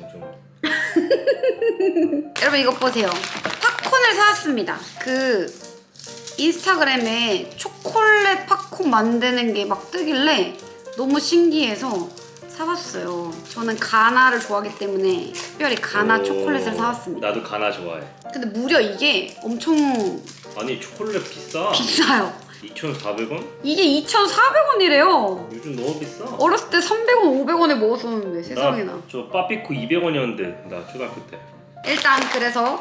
정정. 여러분 이거 보세요 팝콘을 사왔습니다 그 인스타그램에 초콜릿 팝콘 만드는 게 막 뜨길래 너무 신기해서 사왔어요 저는 가나를 좋아하기 때문에 특별히 가나 오, 초콜릿을 사왔습니다 나도 가나 좋아해. 근데 무려 이게 엄청 아니 초콜릿 비싸. 비싸요 2,400원? 이게 2,400원이래요 요즘 너무 비싸. 어렸을 때 300원, 500원에 먹었었는데 세상에나 나 저 빠삐코 200원이었는데 나 초등학교 때. 일단 그래서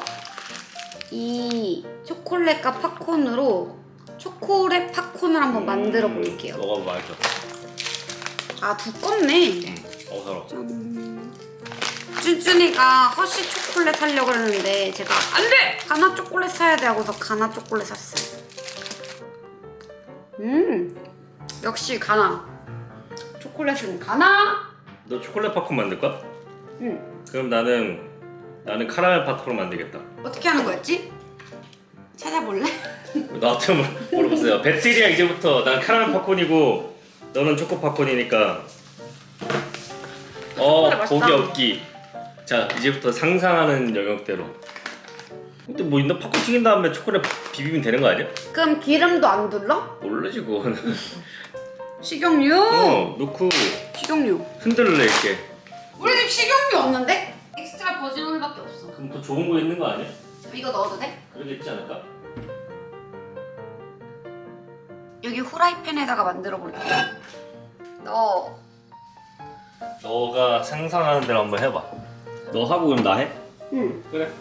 이 초콜릿과 팝콘으로 초콜릿 팝콘을 한번 만들어 볼게요. 음, 너가 말해줘. 아 두껍네. 응. 어 살아. 짠. 쭈쭈니가 허쉬 초콜릿 사려고 그러는데 제가 안돼 가나 초콜릿 사야 돼 하고서 가나 초콜릿 샀어요. 음 역시 가나 초콜릿은 가나. 너 초콜릿 팝콘 만들 거야? 음 그럼 나는 나는 카라멜 팝콘 만들겠다. 어떻게 하는 거였지? 찾아볼래? 나한테 물- 물어보세요. 배틀이야 이제부터 난 카라멜 팝콘이고 너는 초코 팝콘이니까. 어 맛있다. 고기 없기. 자 이제부터 상상하는 영역대로. 근데 뭐 있나 팝콘 튀긴 다음에 초콜릿 비비면 되는 거 아니야? 그럼 기름도 안 둘러? 모르지 그거는. 식용유. 어 넣고 식용유. 흔들래 이렇게. 우리 집 식용유 없는데? 엑스트라 버진 오일밖에 없어. 그럼 더 좋은 거 있는 거 아니야? 이거 넣어도 돼? 그러겠지 않을까? 여기 후라이팬에다가 만들어 볼게. 넣어. 너가 상상하는 대로 한번 해봐. 너 하고 그럼 나 해? 응. 그래.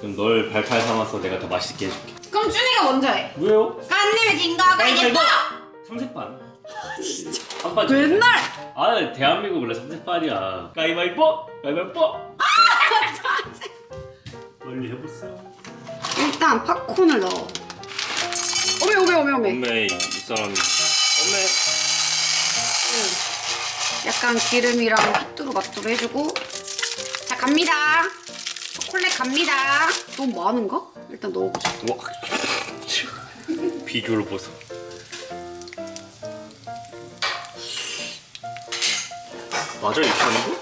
그럼 널 발팔 삼아서 내가 더 맛있게 해줄게. 그럼 준이가 먼저 해. 왜요? 안 내면 진거 가겠다. 삼색반. 진짜. 한판 맨날. 아 대한민국 원래 삼색반이야. 가위바위보. 가위바위보. 빨리 해보세요. 일단 팝콘을 넣어. 오메 오메 오메 오메. 엄매 이 사람이. 엄매. 약간 기름이랑 휘뚜루 마뚜루 해주고. 자 갑니다. 초콜릿 갑니다. 너무 많은가? 일단 넣어보자. 와. 비주얼 보소. 맞아 이렇게 하는 거?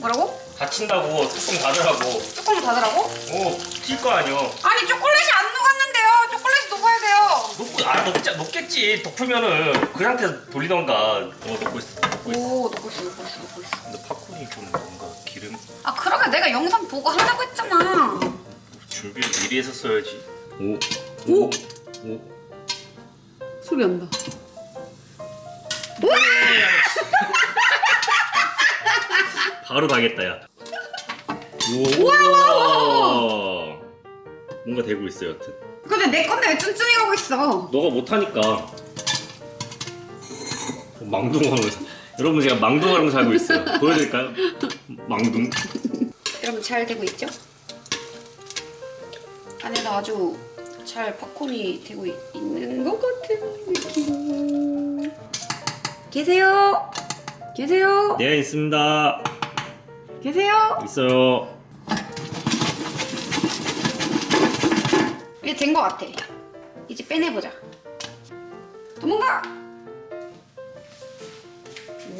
뭐라고? 다친다고 뚜껑 닫으라고. 뚜껑을 닫으라고? 오, 튈거 아니야. 아니 초콜릿이 안 녹았는데요. 초콜릿이 녹아야 돼요. 녹고 아 녹자 녹겠지. 덮으면은 그 상태에서 돌리던가. 어 녹고 있어. 녹고 있어. 오 녹고 있어 녹고 있어 녹고 있어. 근데 팝콘이 좀 뭔가 기름 아 그러게 내가 영상 보고 하려고 했잖아. 준비를 미리 했었어야지. 오, 오! 오. 소리 난다. 바로 가겠다 야. 와. 뭔가 되고 있어요, 여튼. 근데 내 건데 왜 쫀쫀이 가고 있어? 너가 못하니까. 어, 망둥어면서. 여러분 제가 망둥어랑 살고 있어요. 보여드릴까요? 망둥. 여러분 잘 되고 있죠? 안에서 아주 잘 팝콘이 되고 있, 있는 것 같은 느낌. 계세요? 계세요? 네 있습니다. 계세요? 있어요. 이제 된 것 같아. 이제 빼내보자. 도망가!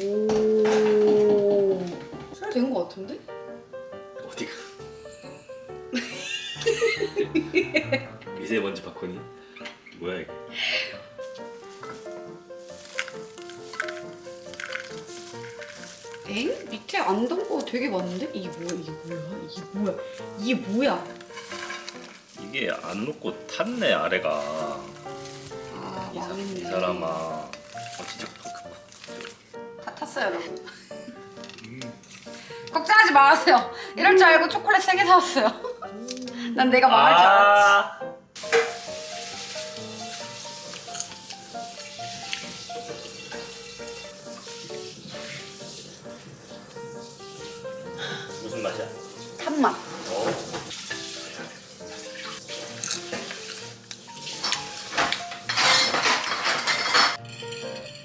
오. 잘 된 것 같은데? 어디가? 미세먼지 팝콘이 뭐야 이게? 엥? 밑에 안 담고 되게 많은데? 이게 뭐야? 이게 뭐야? 이게 뭐야? 이게 뭐야? 이게 안 녹고 탔네 아래가. 아, 이, 사, 망했네. 이 사람아. 어 진짜 다 탔어요, 여러분. 걱정하지 마세요. 이럴 줄 알고 초콜릿 3개 사왔어요. 난 내가 망할 줄 알았지. 아. 무슨 맛이야? 탄맛. 어.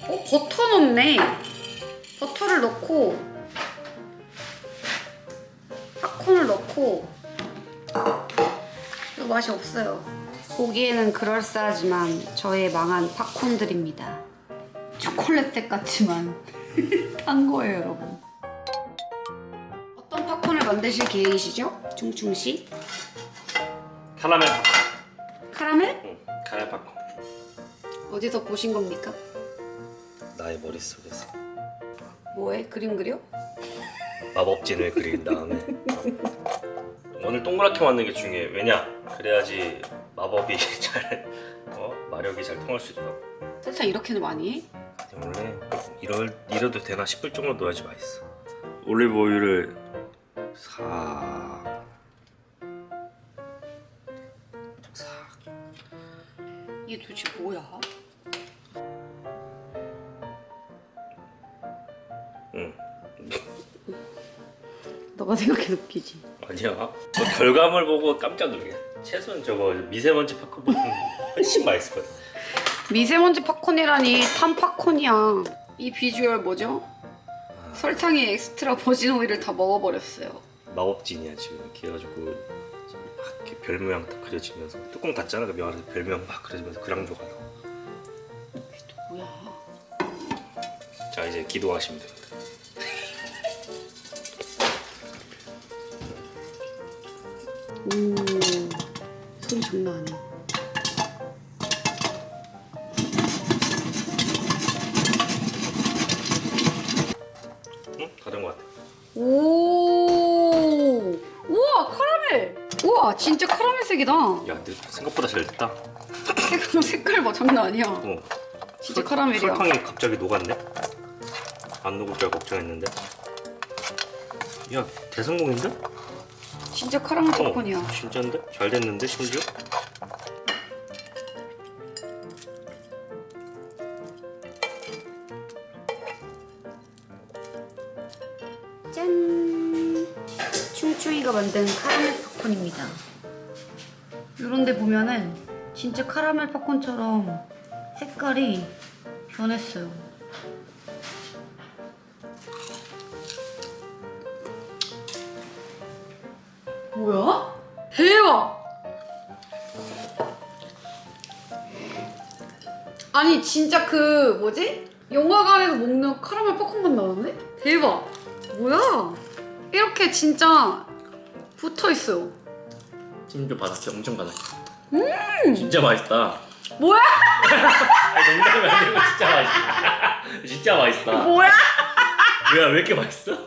어, 버터 넣네. 넣고 이거 맛이 없어요. 보기에는 그럴싸하지만 저의 망한 팝콘들입니다. 초콜릿색 같지만 탄 거예요, 여러분. 어떤 팝콘을 만드실 계획이시죠? 충충 씨? 카라멜 팝콘. 카라멜? 응, 카라멜 팝콘. 어디서 보신 겁니까? 나의 머릿속에서 뭐해? 그림 그려? 마법진을 그린 다음에 오늘 동그랗게 만든 게 중요해. 왜냐? 그래야지 마법이 잘 어? 마력이 잘 통할 수 있다고. 설탕 이렇게는 많이 해? 원래 이럴 이래도 되나 싶을 정도로 넣어야지 맛있어. 올리브 오일을 사. 사. 이게 도대체 뭐야? 응. 너가 생각해 웃기지. 아니야. 저 결과물 보고 깜짝 놀래. 최소한 저거 미세먼지 팝콘보다 훨씬 맛있을 거야. 미세먼지 팝콘이라니 탄 팝콘이야. 이 비주얼 뭐죠? 설탕에 엑스트라 버진 오일을 다 먹어버렸어요. 마법진이야 지금 이렇게 해가지고 막 이렇게 별 모양 다 그려지면서 뚜껑 닫잖아 그 명아리 별 모양 막 그려지면서 그랑조가 나와. 뭐야? 자 이제 기도하시면 됩니다. 오, 소리 장난 아니야. 응? 다 된 것 같아. 오, 우와 카라멜. 우와 진짜 카라멜색이다. 야, 근데 생각보다 잘 됐다. 색깔 색깔 봐 장난 아니야. 어. 진짜 카라멜이야. 설탕이 갑자기 녹았네. 안 녹을 줄 걱정했는데. 야, 대성공인데? 진짜 카라멜 어, 팝콘이야. 진짜인데? 잘 됐는데 심지어? 짠! 충충이가 만든 카라멜 팝콘입니다. 이런데 보면은 진짜 카라멜 팝콘처럼 색깔이 변했어요. 뭐야? 대박! 아니 진짜 그 뭐지? 영화관에서 먹는 카라멜 팝콘만 나오네? 대박! 뭐야? 이렇게 진짜 붙어 있어요. 찜좀 바삭해, 엄청 바삭해. 음! 진짜 맛있다. 뭐야? 아니, 농담이 아니고 진짜 맛있다. 진짜 맛있다. 뭐야? 뭐야, 왜 이렇게 맛있어?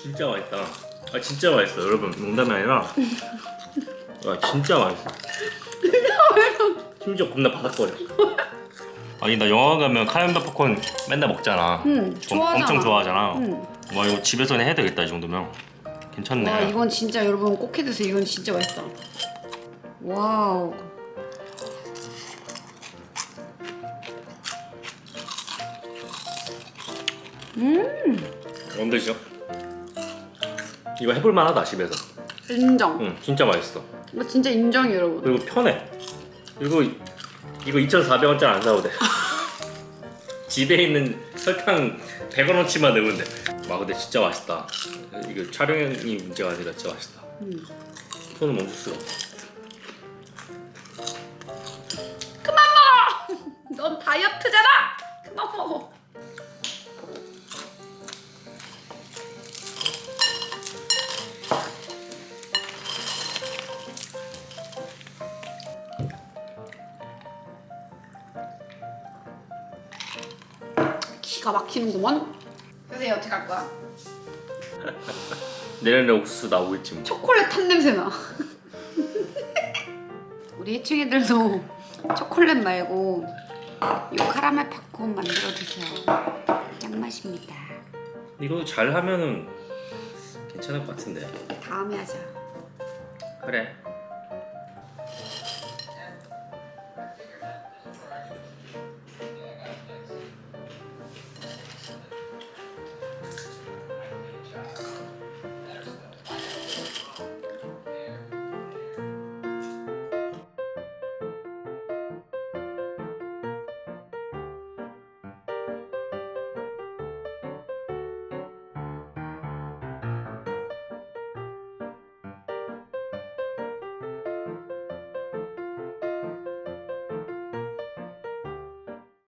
진짜 맛있다. 아, 진짜 맛있어, 여러분. 농담이 아니라. 와, 진짜 맛있어. 심지어 겁나 바삭거려. 아니, 나 영화 가면 카라멜 팝콘 맨날 먹잖아. 응, 엄- 좋아하잖아. 엄청 좋아하잖아. 응. 와, 이거 집에서는 해야 되겠다, 이 정도면. 괜찮네. 와 이건 진짜 여러분 꼭 해드세요. 이건 진짜 맛있다. 와우. 음 언제죠? 이거 해볼만 하다, 집에서. 인정. 응, 진짜 맛있어. 이거 진짜 인정이에요 여러분. 그리고 편해. 그리고 이거 2,400원짜리 안 사도 돼. 집에 있는 설탕 100원어치만 넣으면 돼. 와 근데 진짜 맛있다. 이거 촬영이 문제가 아니라 진짜 맛있다. 음. 손을 멈출 수가 없어. 넌 다이어트잖아. 막히는구먼. 그래서 어떻게 할 거야? 내년에 옥수수 나오겠지 뭐. 초콜릿 탄 냄새 나. 우리 해충이들도 초콜릿 말고 이 카라멜 팝콘 만들어 드세요. 짱맛입니다. 이거 잘 하면은 괜찮을 것 같은데. 다음에 하자. 그래.